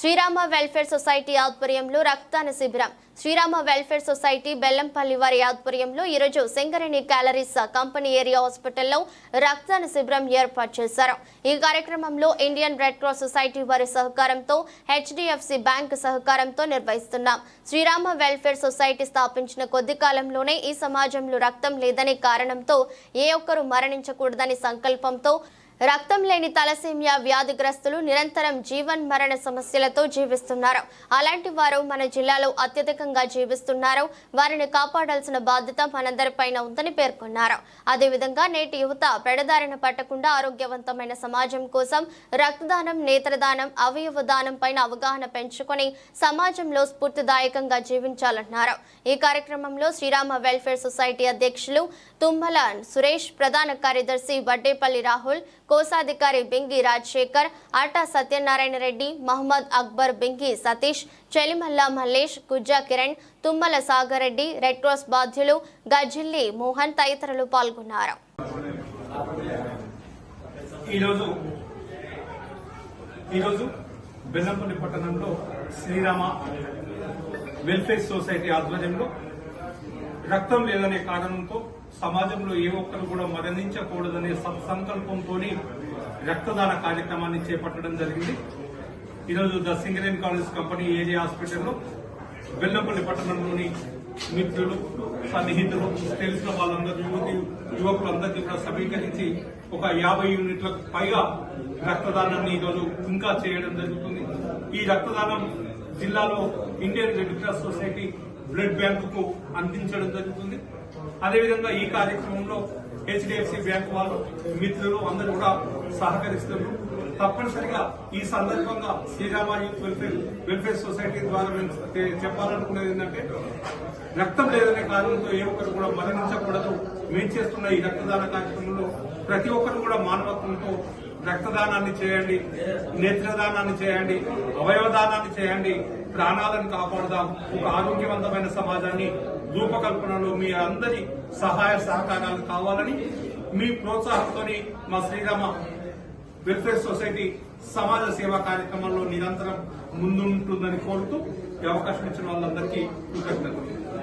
Srirama welfare society ఆధ్వర్యంలో రక్తదాన శిబిరం. శ్రీరామ వెల్ఫేర్ సొసైటీ బెల్లంపల్లి వారి ఆధ్వర్యంలో ఈరోజు సింగరేణి క్యాలరీస్ కంపెనీ ఏరియా హాస్పిటల్లో రక్తదాన శిబిరం ఏర్పాటు చేశారు. ఈ కార్యక్రమంలో ఇండియన్ రెడ్ క్రాస్ సొసైటీ వారి సహకారంతో హెచ్డిఎఫ్సి బ్యాంక్ సహకారంతో నిర్వహిస్తున్నాం. శ్రీరామ వెల్ఫేర్ సొసైటీ స్థాపించిన కొద్ది కాలంలోనే ఈ సమాజంలో రక్తం లేదనే కారణంతో ఏ ఒక్కరూ మరణించకూడదని సంకల్పంతో రక్తం లేని తలసేమియా వ్యాధిగ్రస్తులు నిరంతరం జీవన్ మరణ సమస్యలతో జీవిస్తున్నారు. అలాంటి వారు మన జిల్లాలో అత్యధికంగా జీవిస్తున్నారు. వారిని కాపాడాల్సిన బాధ్యత మనందరిపైన ఉందని పేర్కొన్నారు. అదేవిధంగా నేటి యువత పెడదారిన పట్టకుండా ఆరోగ్యవంతమైన సమాజం కోసం రక్తదానం నేత్రదానం అవయవ దానం పైన అవగాహన పెంచుకొని సమాజంలో స్ఫూర్తిదాయకంగా జీవించాలన్నారు. ఈ కార్యక్రమంలో శ్రీరామ వెల్ఫేర్ సొసైటీ అధ్యక్షులు తుమ్మల సురేష్ ప్రధాన కార్యదర్శి వడ్డేపల్లి రాహుల్ కోశాధికారి బింగి రాజశేఖర్ ఆటా సత్యనారాయణ రెడ్డి మహమ్మద్ అక్బర్ బింగి సతీష్ చెలిమల్ల మల్లేష్ గుజ్జా కిరణ్ తుమ్మల సాగర్ రెడ్డి రెడ్ క్రాస్ బాధ్యులు గజిల్లి మోహన్ తదితరులు పాల్గొన్నారు. ఈరోజు ఈరోజు బెల్లంపల్లి పట్టణంలో శ్రీరామ వెల్ఫేర్ సొసైటీ ఆధ్వర్యంలో రక్తం లేదనే కారణంతో సమాజంలో ఏ ఒక్కరు కూడా మరణించకూడదనే సత్సంకల్పంతో రక్తదాన కార్యక్రమాన్ని చేపట్టడం జరిగింది. ఈరోజు the Singareni collieries company area హాస్పిటల్లో బెల్లంపల్లి పట్టణంలోని మిత్రులు సన్నిహితులు తెలిసిన వాళ్ళందరూ యువతి యువకులందరికీ కూడా సమీకరించి ఒక యాభై యూనిట్లకు పైగా రక్తదానాన్ని ఈరోజు ఇంకా చేయడం జరుగుతుంది. ఈ రక్తదానం జిల్లాలో Indian red cross society blood బ్యాంకుకు అందించడం జరుగుతుంది. అదేవిధంగా ఈ కార్యక్రమంలో హెచ్డిఎఫ్సి బ్యాంక్ వాళ్ళు మిత్రులు అందరూ కూడా సహకరిస్తున్నారు. తప్పనిసరిగా ఈ సందర్భంగా Srirama youth welfare welfare society ద్వారా మేము చెప్పాలనుకునేది ఏంటంటే రక్తం లేదనే కారణంతో ఏ ఒక్కరు కూడా మరణించకూడదు. మేము చేస్తున్న ఈ రక్తదాన కార్యక్రమంలో ప్రతి ఒక్కరు కూడా మానవత్వంతో రక్తదానాన్ని చేయండి నేత్రదానాన్ని చేయండి అవయవదానాన్ని చేయండి ప్రాణాలను కాపాడుదాం. ఒక ఆరోగ్యవంతమైన సమాజాన్ని రూపకల్పనలో మీ అందరి సహాయ సహకారాలు కావాలని మీ ప్రోత్సాహంతో మా శ్రీరామ వెల్ఫేర్ సొసైటీ సమాజ సేవా కార్యక్రమంలో నిరంతరం ముందుంటుందని కోరుతూ ఈ అవకాశం ఇచ్చిన వాళ్ళందరికీ కృతజ్ఞతలు.